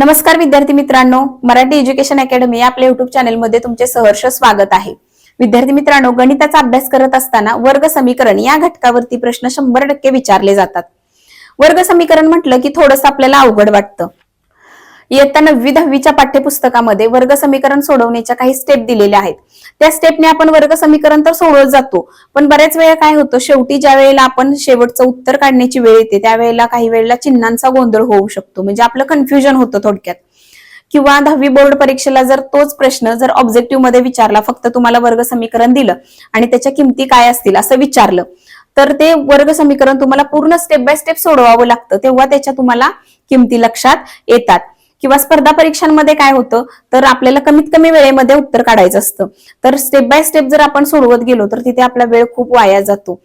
नमस्कार विद्यार्थी मित्रांनो मराठी एज्युकेशन अकॅडमी आपल्या युट्यूब चॅनलमध्ये तुमचे सहर्ष स्वागत आहे. विद्यार्थी मित्रांनो गणिताचा अभ्यास करत असताना वर्ग समीकरण या घटकावरती प्रश्न शंभर टक्के विचारले जातात. वर्ग समीकरण म्हटलं की थोडंसं आपल्याला अवघड वाटतं. इयत्ता नववी दहावीच्या पाठ्यपुस्तकामध्ये वर्ग समीकरण सोडवण्याच्या काही स्टेप दिलेल्या आहेत. त्या स्टेपने आपण वर्ग समीकरण तर सोडवत जातो पण बऱ्याच वेळा काय होतं शेवटी ज्या वेळेला आपण शेवटचं उत्तर काढण्याची वेळ येते त्यावेळेला काही वेळेला चिन्हांचा गोंधळ होऊ शकतो. म्हणजे आपलं कन्फ्युजन होतं थोडक्यात. किंवा दहावी बोर्ड परीक्षेला जर तोच प्रश्न जर ऑब्जेक्टिव्हमध्ये विचारला फक्त तुम्हाला वर्ग समीकरण दिलं आणि त्याच्या किमती काय असतील असं विचारलं तर ते वर्ग समीकरण तुम्हाला पूर्ण स्टेप बाय स्टेप सोडवावं लागतं तेव्हा त्याच्या तुम्हाला किमती लक्षात येतात. किंवा स्पर्धा परीक्षांमध्ये काय होतं तर आपल्याला कमीत कमी वेळेमध्ये उत्तर काढायचं असतं. तर स्टेप बाय स्टेप जर आपण सोडवत गेलो तर तिथे आपला वेळ खूप वाया जातो.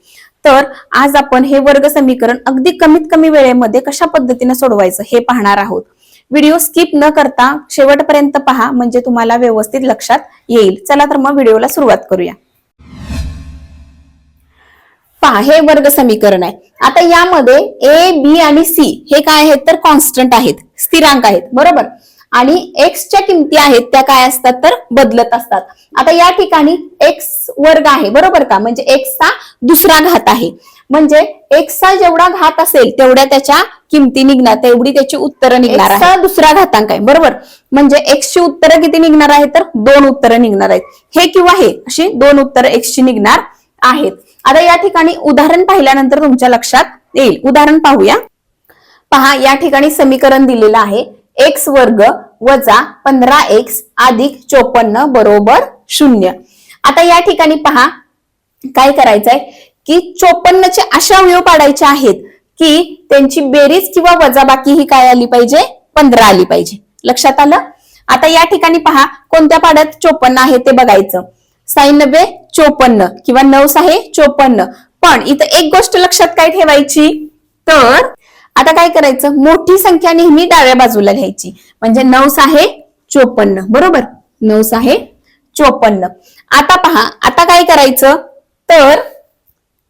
तर आज आपण हे वर्ग समीकरण अगदी कमीत कमी वेळेमध्ये कशा पद्धतीने सोडवायचं हे पाहणार आहोत. व्हिडिओ स्किप न करता शेवटपर्यंत पहा म्हणजे तुम्हाला व्यवस्थित लक्षात येईल. चला तर मग व्हिडिओला सुरुवात करूया. पहा हे वर्ग समीकरण आहे. आता यामध्ये ए बी आणि सी हे काय आहेत तर कॉन्स्टंट आहेत. स्थिरांक आहेत. बरोबर? आणि एक्सच्या किमती आहेत त्या काय असतात तर बदलत असतात. आता या ठिकाणी एक्स वर्ग आहे. बरोबर का? म्हणजे एक्सचा दुसरा घात आहे. म्हणजे एक्सचा जेवढा घात असेल तेवढ्या त्याच्या किमती निघणार. तेवढी त्याची उत्तरं निघणार आहे दुसरा घातांक आहे. बरोबर? म्हणजे एक्सची उत्तरं किती निघणार आहेत तर दोन उत्तरं निघणार आहेत. हे किंवा हे अशी दोन उत्तरं एक्सची निघणार आहेत. आता या ठिकाणी उदाहरण पाहिल्यानंतर तुमच्या लक्षात येईल. उदाहरण पाहूया. पहा या ठिकाणी समीकरण दिलेलं आहे. एक्स वर्ग वजा पंधरा एक्स अधिक चोपन्न बरोबर शून्य. आता या ठिकाणी पहा काय करायचंय? की चोपन्नचे अशा अवयव पाडायचे आहेत की त्यांची बेरीज किंवा वजाबाकी ही काय आली पाहिजे? पंधरा आली पाहिजे. लक्षात आलं? आता या ठिकाणी पहा कोणत्या पाड्यात चोपन्न आहे ते बघायचं. साईन चोपन्न किंवा नऊ सहा चोपन्न. पण इथं एक गोष्ट लक्षात काय ठेवायची? तर आता काय करायचं? मोठी संख्या नेहमी डाव्या बाजूला घ्यायची म्हणजे नऊ सहा चोपन्न. बरोबर? नऊ सहा चोपन्न. आता पहा आता काय करायचं? तर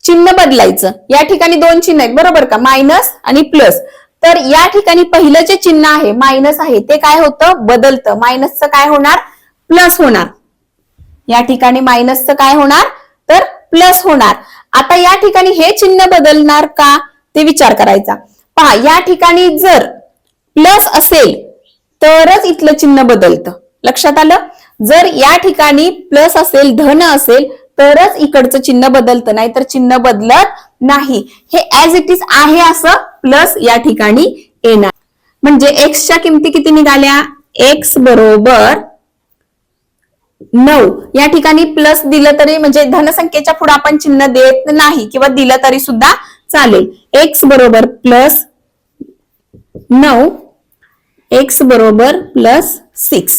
चिन्ह बदलायचं. या ठिकाणी दोन चिन्ह आहेत. बरोबर का? मायनस आणि प्लस. तर या ठिकाणी पहिलं जे चिन्ह आहे मायनस आहे ते काय होतं? बदलतं. मायनसचं काय होणार? प्लस होणार. या ठिकाणी मायनसचं काय होणार? तर प्लस होणार. आता या ठिकाणी हे चिन्ह बदलणार का? ते विचार करायचा. पहा या ठिकाणी जर प्लस असेल तरच इथलं चिन्ह बदलतं. लक्षात आलं? जर या ठिकाणी प्लस असेल धन असेल तरच इकडचं चिन्ह बदलतं. नाही तर चिन्ह बदलत नाही. हे ऍज इट इज आहे असं प्लस या ठिकाणी येणार. म्हणजे एक्सच्या किमती किती निघाल्या? एक्स बरोबर नऊ. या ठिकाणी प्लस दिलं तरी म्हणजे धनसंख्येच्या पुढे आपण चिन्ह देत नाही किंवा दिलं तरी सुद्धा चालेल. एक्स बरोबर प्लस नऊ. एक्स बरोबर प्लस सिक्स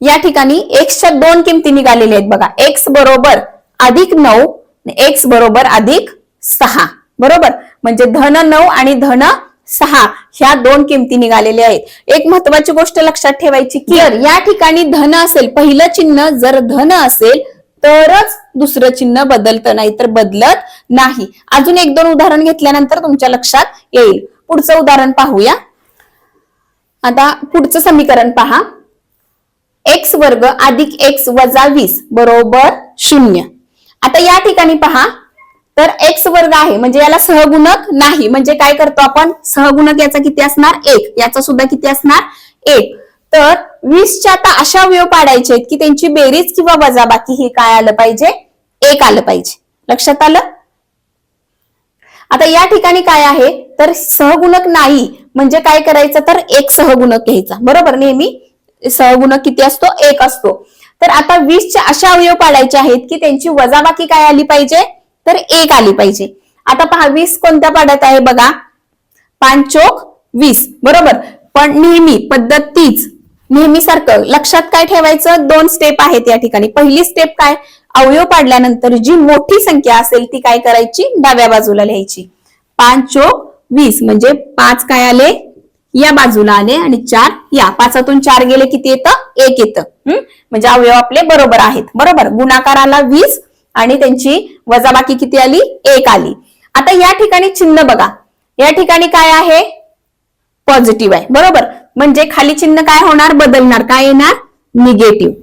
या ठिकाणी एक्सच्या दोन किमती निघालेल्या आहेत बघा. एक्स बरोबर अधिक नऊ एक्स बरोबर अधिक सहा. बरोबर? म्हणजे धन नऊ आणि धन सहा ह्या दोन किमती निघालेल्या आहेत. एक महत्वाची गोष्ट लक्षात ठेवायची की या ठिकाणी धन असेल पहिलं चिन्ह जर धन असेल तरच दुसरं चिन्ह बदलतं नाही तर बदलत नाही. अजून एक दोन उदाहरण घेतल्यानंतर तुमच्या लक्षात येईल. पुढचं उदाहरण पाहूया. आता पुढचं समीकरण पहा. एक्स वर्ग अधिक एक्स वजा वीस बरोबर शून्य. आता या ठिकाणी पहा. तर एक्स वर्ग आहे म्हणजे याला सहगुणक नाही. म्हणजे काय करतो आपण? सहगुणक याचा किती असणार? एक. याचा सुद्धा किती असणार? एक. तर वीसच्या आता अशा अवयव पाडायचे आहेत की त्यांची बेरीज किंवा वजाबाकी ही काय आलं पाहिजे? एक आलं पाहिजे. लक्षात आलं? आता या ठिकाणी काय आहे? तर सहगुणक नाही. म्हणजे काय करायचं? तर एक सहगुणक घ्यायचा. बरोबर? नेहमी सहगुणक किती असतो? एक असतो. तर आता वीसच्या अशा अवयव पाडायचे आहेत की त्यांची वजाबाकी काय आली पाहिजे? तर एक आली पाहिजे. आता पहा वीस कोणत्या पाड्यात आहे बघा? पाच चोक वीस. बरोबर? पण नेहमी पद्धत तीच नेहमी सारखं लक्षात काय ठेवायचं? दोन स्टेप आहेत या ठिकाणी. पहिली स्टेप काय? अवयव पाडल्यानंतर जी मोठी संख्या असेल ती काय करायची? डाव्या बाजूला लिहायची. पाच चोक वीस. म्हणजे पाच काय आले? या बाजूला आले आणि चार या. पाचातून चार गेले किती येतं? एक येतं. हम्म? म्हणजे अवयव आपले बरोबर आहेत. बरोबर? गुणाकाराला वीस आणि त्यांची वजाबाकी किती आली? एक आली. आता या ठिकाणी चिन्ह बघा. या ठिकाणी काय आहे? पॉझिटिव्ह आहे. बरोबर? म्हणजे खाली चिन्ह काय होणार? बदलणार. काय येणार? निगेटिव्ह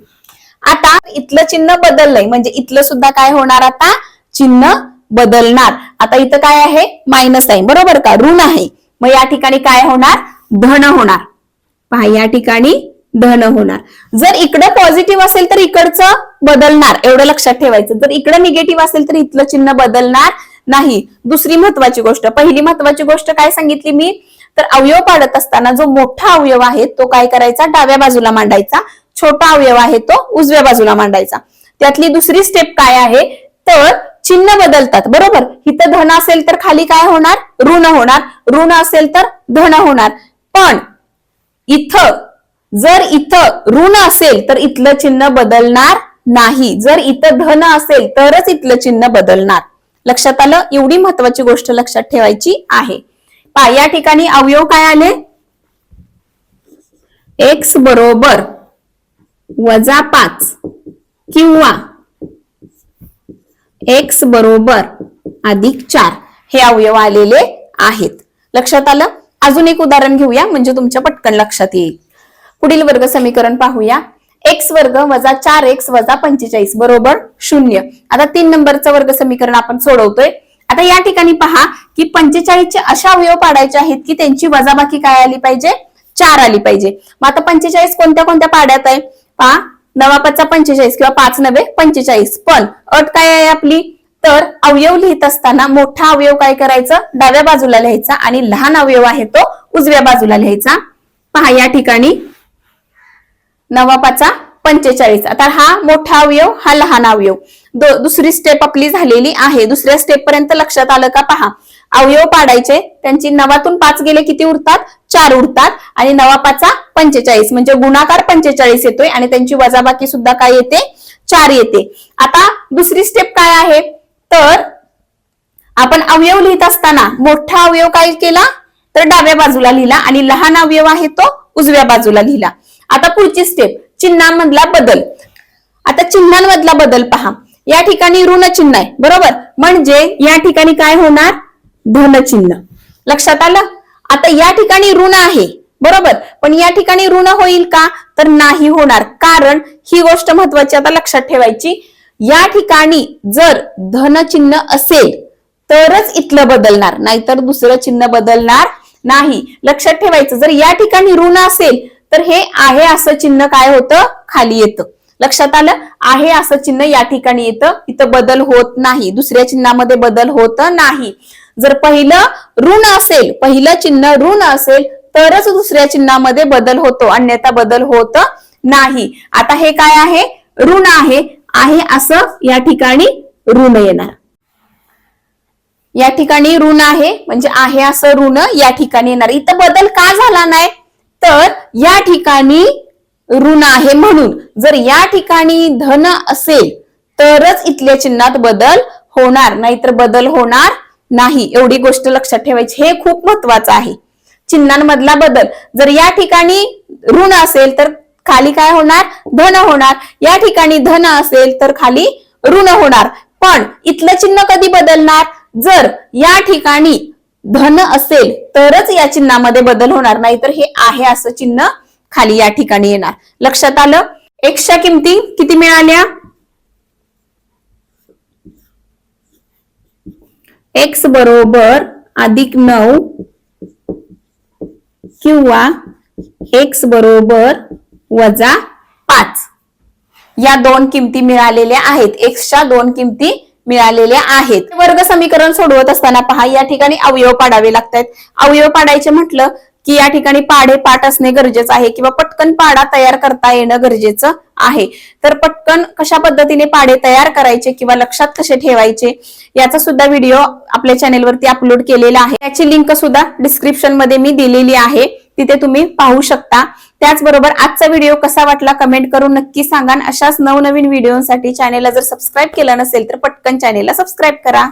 आता इथलं चिन्ह बदललंय. म्हणजे इथलं सुद्धा काय होणार आता? चिन्ह बदलणार. आता इथं काय आहे? मायनस आहे. बरोबर का? ऋण आहे. मग या ठिकाणी काय होणार? धन होणार. पहा या ठिकाणी धन होणार. जर इकडं पॉझिटिव्ह असेल तर इकडचं बदलणार. एवढं लक्षात ठेवायचं. जर इकडं निगेटिव्ह असेल तर इथलं चिन्ह बदलणार नाही. दुसरी महत्वाची गोष्ट. पहिली महत्वाची गोष्ट काय सांगितली मी? तर अवयव पाडत असताना जो मोठा अवयव आहे तो काय करायचा? डाव्या बाजूला मांडायचा. छोटा अवयव आहे तो उजव्या बाजूला मांडायचा. त्यातली दुसरी स्टेप काय आहे? तर चिन्ह बदलतात. बरोबर? इथं धन असेल तर खाली काय होणार? ऋण होणार. ऋण असेल तर धन होणार. पण इथं जर इथं ऋण असेल तर इथलं चिन्ह बदलणार नाही. जर इथं धन असेल तरच इथलं चिन्ह बदलणार. लक्षात आलं? एवढी महत्वाची गोष्ट लक्षात ठेवायची आहे. पा या ठिकाणी अवयव काय आले? एक्स बरोबर वजा पाच किंवा एक्स बरोबर अधिक चार हे अवयव आलेले आहेत. लक्षात आलं? अजून एक उदाहरण घेऊया म्हणजे तुमच्या पटकन लक्षात येईल. पुढील वर्ग समीकरण पाहूया. एक्स वर्ग वजा चार एक्स वजा पंचेचाळीस बरोबर? शून्य. आता तीन नंबरचं वर्ग समीकरण आपण सोडवतोय. आता या ठिकाणी पहा की पंचेचाळीसचे अशा अवयव पाडायचे आहेत की त्यांची वजाबाकी काय आली पाहिजे? चार आली पाहिजे. मग आता पंचेचाळीस कोणत्या कोणत्या पाड्यात आहे? पहा नवा पाचचा पंचेचाळीस किंवा पाच नवे पंचेचाळीस. पण अट काय आहे आपली? तर अवयव लिहित असताना मोठा अवयव काय करायचं? डाव्या बाजूला लिहायचा आणि लहान अवयव आहे तो उजव्या बाजूला लिहायचा. पहा या ठिकाणी. नवापाचा पंचेचाळीस. आता हा मोठा अवयव हा लहान अवयव. दुसरी स्टेप आपली झालेली आहे. दुसऱ्या स्टेप पर्यंत लक्षात आलं का पहा. अवयव पाडायचे त्यांची नवातून पाच गेले किती उरतात? चार उरतात. आणि नवापाचा पंचेचाळीस म्हणजे गुणाकार पंचेचाळीस येतोय आणि त्यांची वजाबाकी सुद्धा काय येते? चार येते. आता दुसरी स्टेप काय आहे? तर आपण अवयव लिहित असताना मोठा अवयव काय केला? तर डाव्या बाजूला लिहिला आणि लहान अवयव आहे तो उजव्या बाजूला लिहिला. आता पुढची स्टेप चिन्हांमधला बदल. आता चिन्हांमधला बदल पहा. या ठिकाणी ऋण चिन्ह आहे बरोबर? म्हणजे या ठिकाणी काय होणार? धन चिन्ह. लक्षात आलं? आता या ठिकाणी ऋण आहे बरोबर? पण या ठिकाणी ऋण होईल का? तर नाही होणार. कारण ही गोष्ट महत्वाची आता लक्षात ठेवायची. या ठिकाणी जर धन चिन्ह असेल तरच इथलं बदलणार. नाहीतर दुसरं चिन्ह बदलणार नाही. लक्षात ठेवायचं जर या ठिकाणी ऋण असेल तर हे आहे असं चिन्ह काय होतं? खाली येतं. लक्षात आलं? आहे असं चिन्ह या ठिकाणी येतं. इथं बदल होत नाही. दुसऱ्या चिन्हामध्ये बदल होत नाही. जर पहिलं ऋण असेल पहिलं चिन्ह ऋण असेल तरच दुसऱ्या चिन्हामध्ये बदल होतो. अन्यथा बदल होत नाही. आता हे काय आहे? ऋण आहे. आहे असं या ठिकाणी ऋण येणार. या ठिकाणी ऋण आहे. म्हणजे आहे असं ऋण या ठिकाणी येणार. इथं बदल का झाला नाही? तर या ठिकाणी ऋण आहे म्हणून. जर या ठिकाणी धन असेल तरच इथल्या चिन्हात बदल होणार. नाहीतर बदल होणार नाही. एवढी गोष्ट लक्षात ठेवायची. हे खूप महत्वाचं आहे. चिन्हांमधला बदल. जर या ठिकाणी ऋण असेल तर खाली काय होणार? धन होणार. या ठिकाणी धन असेल तर खाली ऋण होणार. पण इथलं चिन्ह कधी बदलणार? जर या ठिकाणी धन असेल तरच या चिन्हामध्ये बदल होणार नाही तर हे आहे असं चिन्ह खाली या ठिकाणी येणार. लक्षात आलं? एक्सच्या किमती किती मिळाल्या? एक्स बरोबर अधिक नऊ किंवा एक्स बरोबर वजा पाच. या दोन किमती मिळालेल्या आहेत. एक्सच्या दोन किमती मिळालेल्या आहेत. वर्ग समीकरण सोडवत असताना पहा या ठिकाणी अवयव पाडावे लागतात अवयव पाडायचे म्हटलं की या ठिकाणी पाढे पाठ असणे गरजेचं आहे किंवा पटकन पाडा तयार करता येणं गरजेचं आहे. तर पटकन कशा पद्धतीने पाढे तयार करायचे किंवा लक्षात कसे ठेवायचे याचा सुद्धा व्हिडिओ आपल्या चॅनेलवरती अपलोड केलेला आहे. त्याची लिंक सुद्धा डिस्क्रिप्शनमध्ये मी दिलेली आहे. तिथे तुम्ही पाहू शकता. त्याचबरोबर आजचा व्हिडिओ कसा वाटला कमेंट करून नक्की सांगा अशाच नवनवीन व्हिडिओसाठी चॅनेलला जर सबस्क्राईब केलं नसेल तर पटकन चॅनेलला सबस्क्राईब करा.